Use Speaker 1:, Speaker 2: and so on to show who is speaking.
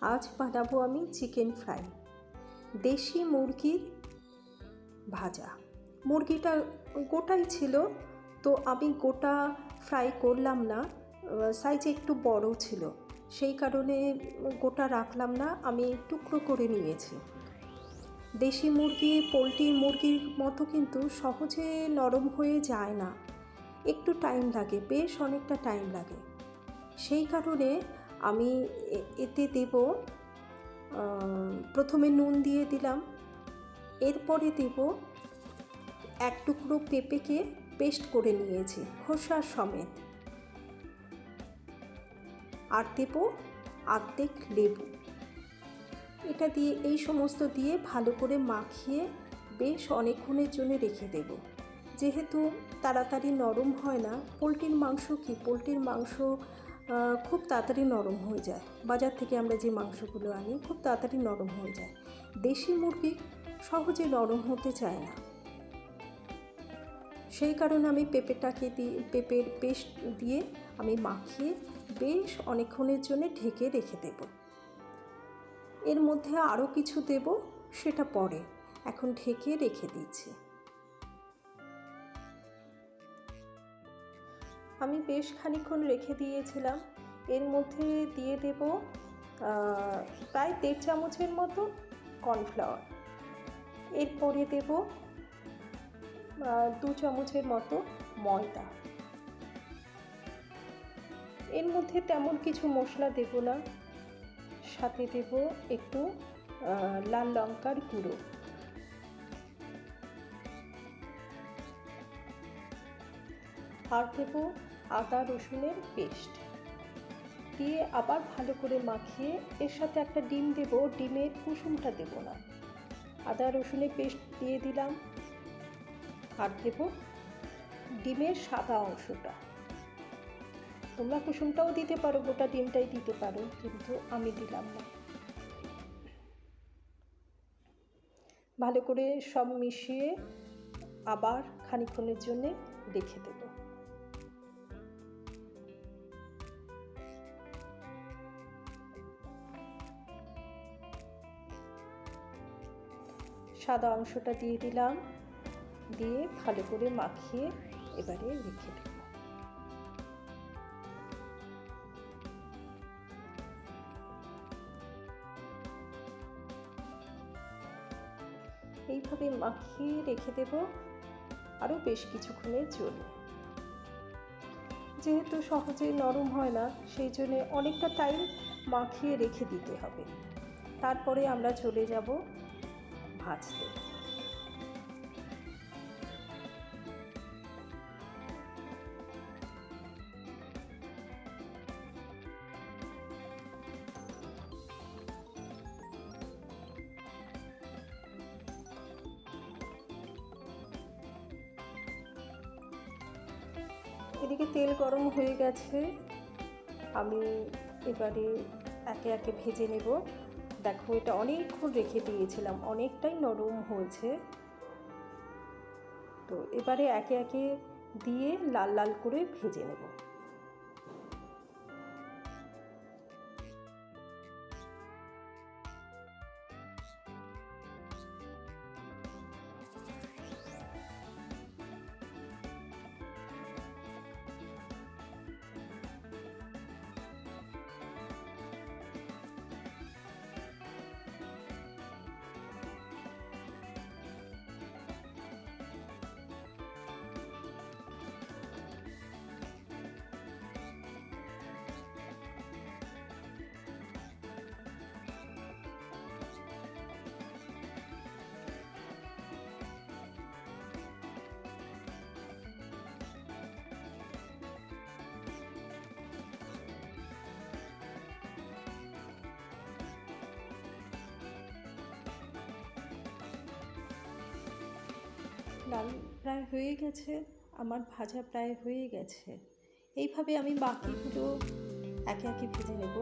Speaker 1: আজ বানাবো আমি চিকেন ফ্রাই দেশি মুরগির ভাজা। মুরগিটা গোটাই ছিল, তো আমি গোটা ফ্রাই করলাম না সাইজ একটু বড় ছিল। সেই কারণে গোটা রাখলাম না, আমি টুকরো করে নিয়েছি। দেশি মুরগি পোলট্রির মুরগির মতো কিন্তু সহজে নরম হয়ে যায় না। একটু টাইম লাগে, বেশ অনেকটা টাইম লাগে। সেই কারণে আমি এতে দেব প্রথমে নুন দিয়ে দিলাম। এরপরে দেব এক টুকরো পেঁপেকে পেস্ট করে নিয়েছি, খোসা সমেত। আর দেব আর্ধেক লেবু। এটা দিয়ে, এই সমস্ত দিয়ে ভালো করে মাখিয়ে বেশ অনেকক্ষণের জন্য রেখে দেব। যেহেতু তাড়াতাড়ি নরম হয় না, পোলট্রির মাংস কি? পোলট্রির মাংস খুব তাড়াতাড়ি নরম হয়ে যায়। বাজার থেকে আমরা যে মাংসগুলো আনি, খুব তাড়াতাড়ি নরম হয়ে যায়। দেশি মুরগি সহজে নরম হতে চায় না। সেই কারণে আমি পেঁপেটাকে দিয়ে পেঁপের পেস্ট দিয়ে আমি মাখিয়ে বেশ অনেকক্ষণের জন্য ঢেকে রেখে দেবো। এর মধ্যে আরও কিছু দেব, সেটা পরে। এখন ঢেকে রেখে দিচ্ছি। আমি বেশ খানিক্ষণ রেখে দিয়েছিলাম। এর মধ্যে দিয়ে দেব প্রায় দেড় চামচের মতো কর্নফ্লাওয়ার। এরপরে দেব দু চামচের মতো ময়দা। এর মধ্যে তেমন কিছু মশলা দেব না। সাথে দেব একটু লাল লঙ্কার গুঁড়ো। আর দেব, আদা রসুনের পেস্ট। দিয়ে আবার ভালো করে মাখিয়ে এর সাথে একটা ডিম দেব, ডিমের কুসুমটা দেব না। আদা রসুনের পেস্ট দিয়ে দিলাম। আর দেব ডিমের সাদা অংশটা। তোমরা কুসুমটাও দিতে পারো, গোটা ডিমটাই দিতে পারো, কিন্তু আমি দিলাম না। ভালো করে সব মিশিয়ে আবার খানিক্ষণের জন্যে রেখে দেব। সাদা অংশটা দিয়ে দিলাম। দিয়ে ভালো করে মাখিয়ে এবারে রেখে দেব। এইভাবে মাখিয়ে রেখে দেব আরও বেশ কিছুক্ষণের জন্য। যেহেতু সহজে নরম হয় না, সেই জন্য অনেকটা টাইম মাখিয়ে রেখে দিতে হবে। তারপরে আমরা চলে যাব ভাজতে। এদিকে তেল গরম হয়ে গেছে। আমি এবারে একে একে ভেজে নেব। দেখো, এটা অনেকক্ষণ রেখে দিয়েছিলাম, অনেকটাই নরম হয়েছে। তো এবারে একে একে দিয়ে লাল লাল করে ভেজে নেব। লাল প্রায় হয়ে গেছে, আমার ভাজা প্রায় হয়ে গেছে। এইভাবে আমি বাকিগুলো একে একে ভেজে নেব।